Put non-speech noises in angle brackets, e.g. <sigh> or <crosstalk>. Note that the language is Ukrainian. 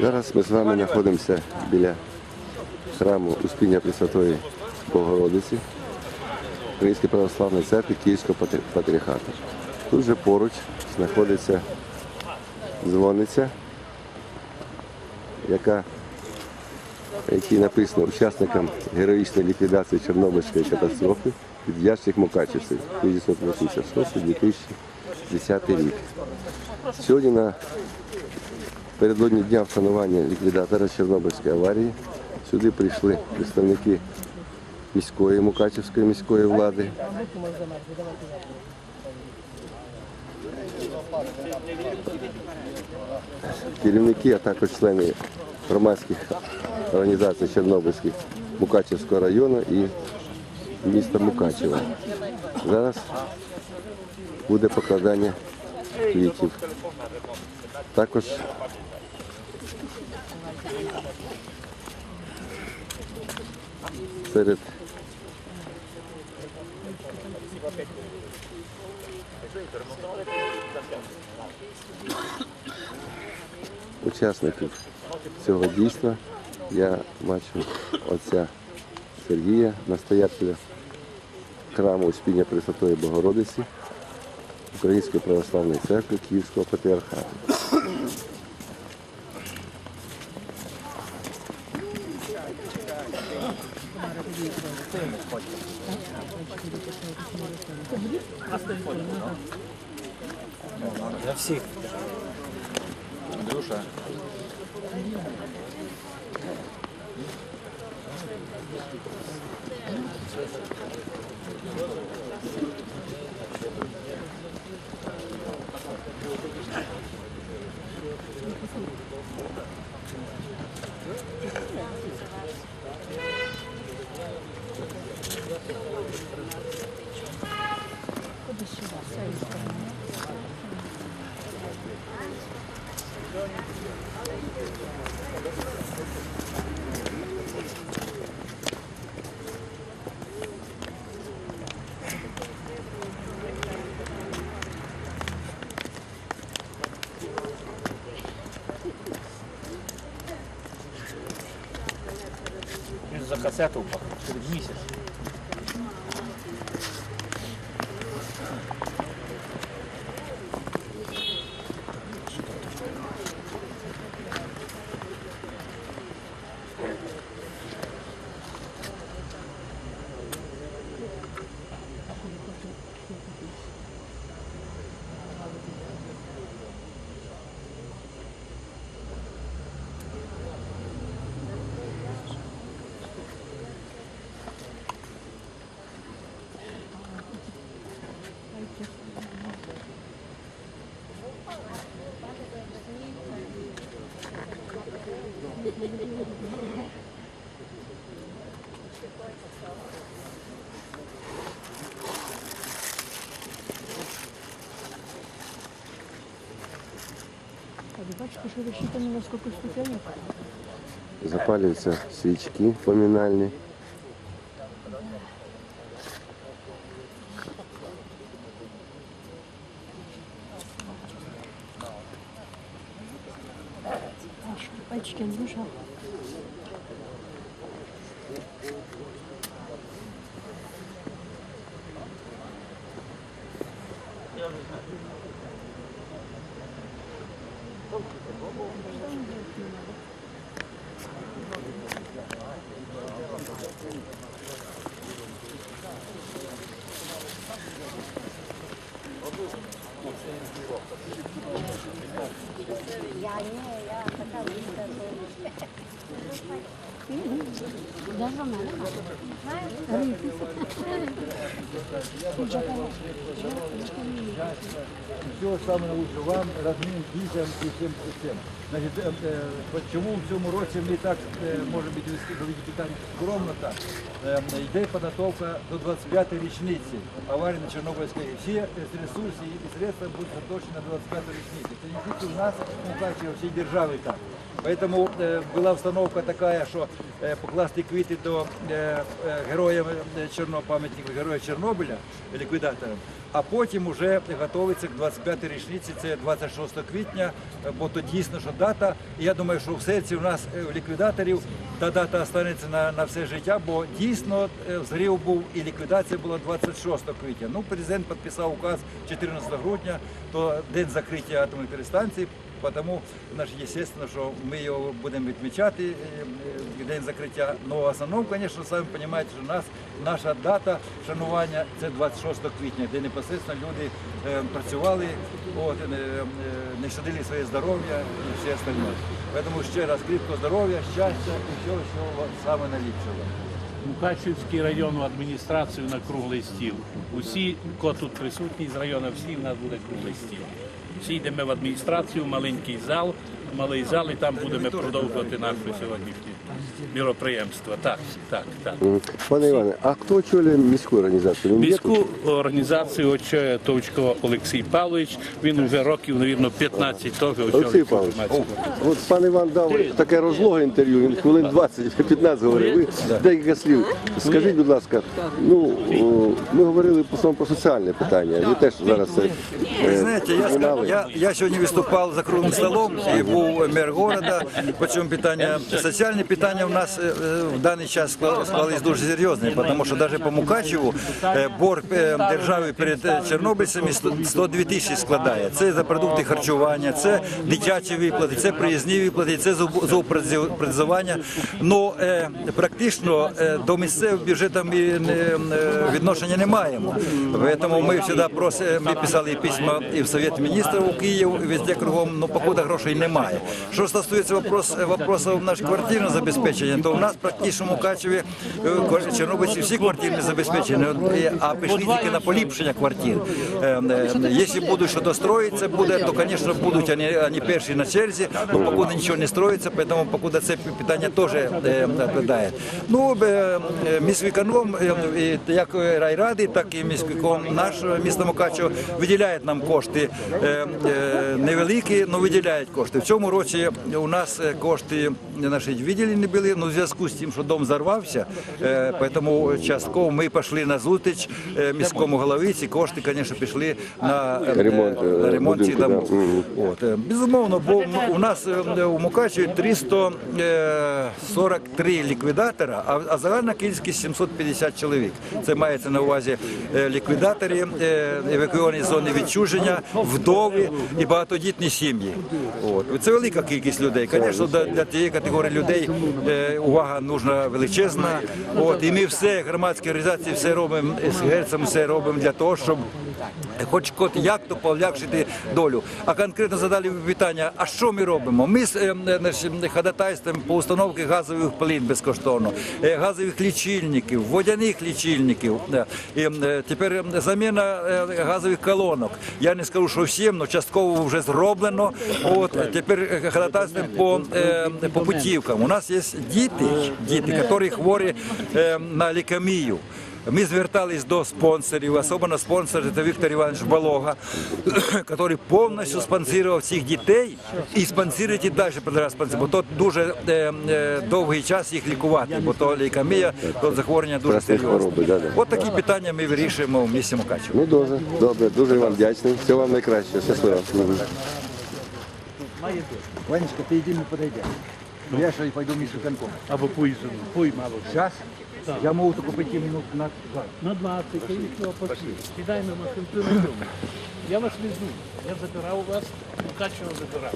Зараз ми з вами знаходимося біля храму Успіння Пресвятої Богородиці Української православної церкви Київського патріархату. Тут же поруч знаходиться дзвониця, яка, якій написано учасникам героїчної ліквідації Чорнобильської катастрофи підв'язчих мукачівців 1986-2010 рік. Сьогодні на Передодні дня вшанування ліквідатора Чорнобильської аварії сюди прийшли представники міської Мукачівської міської влади. Керівники, а також члени громадських організацій Чорнобильських Мукачівського району і міста Мукачева. Зараз буде покладання квітів. Також серед учасників цього дійства я бачу отця Сергія, настоятеля храму Успіння Пресвятої Богородиці Української православної церкви Київського патріархату. Для всіх. Андрюша. Він за касету. Через місяць. А вы бачите, что рассчитано на сколько ступенек? Запалюються свічки помінальні. Пальчики, Андрюша. Даже мене. Всего самого лучшего вам, родным, детям и всем всем. Значит, э, э, почему в цьому році ми так, е, може бути, велике питання, скромно так. Е, Йде підготовка до 25-ї річниці аварії на Чорнобильській. Всі е, ресурси і средства будуть заточені на 25-ю річницю. Це не тільки у нас, ну так, і у всій державі так. Поэтому е, була установка така, що е, покласти квіти до героям е, Чорно, пам'ятників героїв Чорнобиля, ліквідаторам. а потім вже готується к 25-й річниці, це 26 квітня, е, бо то дійсно, що дата. Я думаю, що в серці у нас е, в ліквідаторів та дата останеться на, на все життя, бо дійсно е, взрив був і ліквідація була 26 квітня. Ну, президент підписав указ 14 грудня, то день закриття атомної перестанції. Тому, естественно, що ми його будемо відмічати, е, е, день закриття. Ну, в основному, звісно, самі розумієте, що нас, наша дата шанування це 26 квітня, де непосередньо люди е, працювали, от, е, е, не щадили своє здоров'я і все остальне. Тому ще раз кріпкого здоров'я, щастя і всього, всього саме найліпшого. Мукачівський районну адміністрацію на круглий стіл. Усі, хто тут присутні з району, всі в нас буде круглий стіл. Всі йдемо в адміністрацію, маленький зал, малий зал, і там будемо продовжувати нашу сьогоднішнє міроприємство. Так, так, так. Пане Іване, а хто очолює міську організацію? Міську організацію очолює Товчко Олексій Павлович. Він вже років, навірно, 15 теж очолює. Олексій Павлович, от пан Іван дав таке розлоге інтерв'ю, він хвилин 20-15 <laughs> говорив. Ви декілька слів. Скажіть, будь ласка, ну ми говорили про соціальне питання. Ви теж зараз це Ви е, знаєте, я, знімали. я, я сьогодні виступав за круглим столом і був мер города. По цьому питання соціальні питання у нас е, е, в даний час скла- склались дуже серйозні, тому що навіть по Мукачеву е, борг держави перед чорнобильцями 100 102 тисячі складає. Це за продукти харчування, це дитячі виплати, це приїзні виплати, це зубпризування. Ну практично до місцевих бюджетів ми відношення не маємо. Тому ми завжди просимо, ми писали письма і в Совет міністрів у Київ, і везде кругом, ну покуда грошей немає. Що стосується вопрос, вопросів наш квартирного забезпечення, то у нас практично в Мукачеві е, чорнобильці всі квартирні забезпечені, е, а пішли тільки на поліпшення квартир. Е, Якщо будуть що достроїться, буде, то, звісно, будуть вони, вони перші на черзі, але покуда нічого не строїться, тому покуда це питання теж відповідає. Ну, міськвиконом, е, як райради, так і міськвикон наш місто Мукачево виділяють нам кошти невеликі, але виділяють кошти. В цьому році у нас кошти наші виділені були, ну, в зв'язку з тим, що дом зарвався, е, тому частково ми пішли на зустріч е, міському голові. Ці кошти, звісно, пішли на е, Ремонт, на ремонт домов. да. От, безумовно, бо у нас у Мукачеві 343 ліквідатора, а, загальна кількість 750 чоловік. Це мається на увазі ліквідаторі, е, евакуйовані зони відчуження, вдови і багатодітні сім'ї. Це велика кількість людей. Звісно, для, тієї категорії людей увага нужна величезна. От, і ми все, громадські організації, все робимо з герцем, все робимо для того, щоб хоч кот як то полегшити долю. А конкретно задали питання: а що ми робимо? Ми з е, е, значить, ходатайствуємо по установці газових плит безкоштовно, е, газових лічильників, водяних лічильників. Е, е, тепер е, заміна е, газових колонок. Я не скажу, що всім, але частково вже зроблено. От тепер е, ходатайствуємо по, е, по путівкам. У нас є діти, діти, які хворі е, на лікемію. Ми звертались до спонсорів, особливо спонсор це Віктор Іванович Балога, який <coughs> повністю спонсорував цих дітей і спонсорує і далі спонсорувати, бо то дуже е, е, довгий час їх лікувати, бо то лейкемія, то захворювання дуже серйозне. да, да. От такі питання ми вирішуємо в місті Мукачево. Ну дуже добре, дуже вам вдячний. Всього вам найкращого. Щасливо. Ванечка, ти йди, ми подойдемо. Я ще й пойду між конком. Або поїздимо, пой мало. Зараз я можу тільки пойти минут на На 20, і все, пошли. Сідай на машину, ти на цьому. Я вас везу. Я забирав вас, Мукачево забирав.